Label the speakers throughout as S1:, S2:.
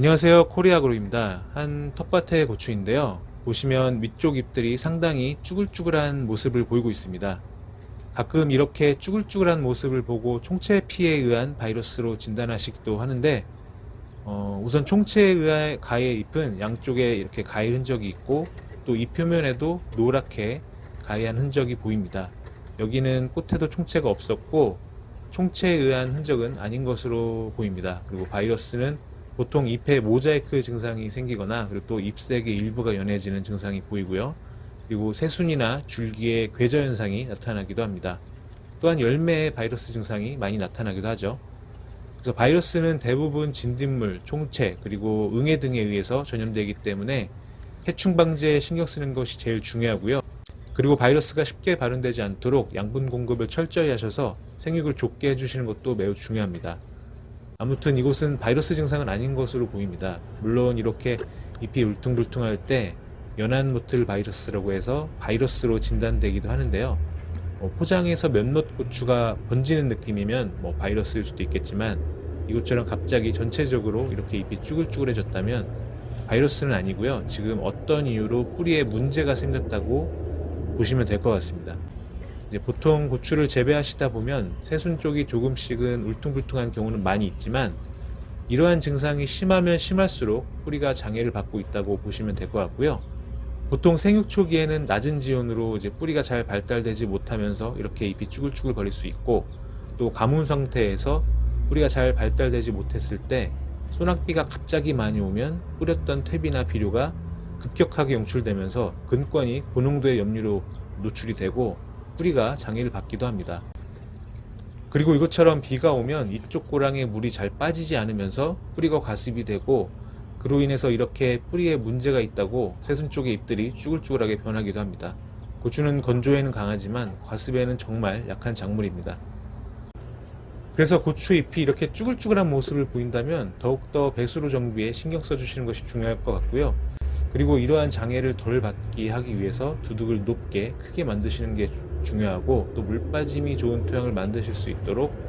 S1: 안녕하세요. 코리아그로입니다. 한 텃밭의 고추인데요. 보시면 밑쪽 잎들이 상당히 쭈글쭈글한 모습을 보이고 있습니다. 가끔 이렇게 쭈글쭈글한 모습을 보고 총체 피해에 의한 바이러스로 진단하시기도 하는데 어, 우선 총체에 의한 가해 잎은 양쪽에 이렇게 가해 흔적이 있고 또 잎 표면에도 노랗게 가해한 흔적이 보입니다. 여기는 꽃에도 총체가 없었고 총체에 의한 흔적은 아닌 것으로 보입니다. 그리고 바이러스는 보통 잎에 모자이크 증상이 생기거나 그리고 또 잎색의 일부가 연해지는 증상이 보이고요. 그리고 새순이나 줄기의 궤저 현상이 나타나기도 합니다. 또한 열매의 바이러스 증상이 많이 나타나기도 하죠. 그래서 바이러스는 대부분 진딧물, 총체, 그리고 응애 등에 의해서 전염되기 때문에 해충 방제에 신경 쓰는 것이 제일 중요하고요. 그리고 바이러스가 쉽게 발현되지 않도록 양분 공급을 철저히 하셔서 생육을 좁게 해주시는 것도 매우 중요합니다. 아무튼 이곳은 바이러스 증상은 아닌 것으로 보입니다. 물론 이렇게 잎이 울퉁불퉁할 때 연한 모틀 바이러스라고 해서 바이러스로 진단되기도 하는데요. 어, 포장에서 몇몇 고추가 번지는 느낌이면 뭐 바이러스일 수도 있겠지만 이것처럼 갑자기 전체적으로 이렇게 잎이 쭈글쭈글해졌다면 바이러스는 아니고요. 지금 어떤 이유로 뿌리에 문제가 생겼다고 보시면 될 것 같습니다. 이제 보통 고추를 재배하시다 보면 새순 쪽이 조금씩은 울퉁불퉁한 경우는 많이 있지만 이러한 증상이 심하면 심할수록 뿌리가 장애를 받고 있다고 보시면 될 것 같고요. 보통 생육 초기에는 낮은 지온으로 이제 뿌리가 잘 발달되지 못하면서 이렇게 잎이 쭈글쭈글 거릴 수 있고 또 가뭄 상태에서 뿌리가 잘 발달되지 못했을 때 소낙비가 갑자기 많이 오면 뿌렸던 퇴비나 비료가 급격하게 용출되면서 근권이 고농도의 염류로 노출이 되고 뿌리가 장애를 받기도 합니다. 그리고 이것처럼 비가 오면 이쪽 고랑에 물이 잘 빠지지 않으면서 뿌리가 과습이 되고 그로 인해서 이렇게 뿌리에 문제가 있다고 새순 쪽의 잎들이 쭈글쭈글하게 변하기도 합니다. 고추는 건조에는 강하지만 과습에는 정말 약한 작물입니다. 그래서 고추 잎이 이렇게 쭈글쭈글한 모습을 보인다면 더욱더 배수로 정비에 신경 써주시는 것이 중요할 것 같고요. 그리고 이러한 장애를 덜 받게 하기 위해서 두둑을 높게 크게 만드시는 게 주- 중요하고 또 물빠짐이 좋은 토양을 만드실 수 있도록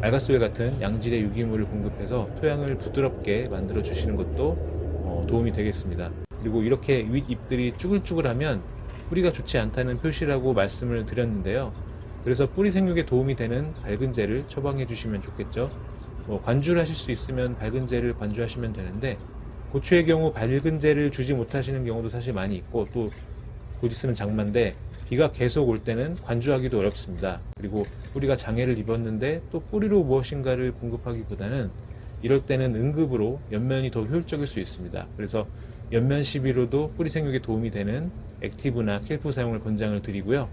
S1: 알가스웰 같은 양질의 유기물을 공급해서 토양을 부드럽게 만들어 주시는 것도 어, 도움이 되겠습니다. 그리고 이렇게 윗 잎들이 쭈글쭈글하면 뿌리가 좋지 않다는 표시라고 말씀을 드렸는데요. 그래서 뿌리 생육에 도움이 되는 밝은제를 처방해 주시면 좋겠죠. 뭐 관주를 하실 수 있으면 밝은제를 관주하시면 되는데 고추의 경우 밝은제를 주지 못하시는 경우도 사실 많이 있고 또 곧 있으면 장마인데 비가 계속 올 때는 관주하기도 어렵습니다. 그리고 뿌리가 장애를 입었는데 또 뿌리로 무엇인가를 공급하기보다는 이럴 때는 응급으로 연면이 더 효율적일 수 있습니다. 그래서 연면 시비로도 뿌리 생육에 도움이 되는 액티브나 켈프 사용을 권장을 드리고요.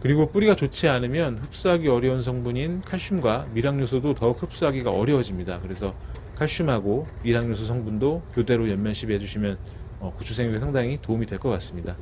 S1: 그리고 뿌리가 좋지 않으면 흡수하기 어려운 성분인 칼슘과 미량 요소도 더욱 흡수하기가 어려워집니다. 그래서 칼슘하고 요소 성분도 교대로 연면 시비해 주시면 어, 고추 생육에 상당히 도움이 될 것 같습니다.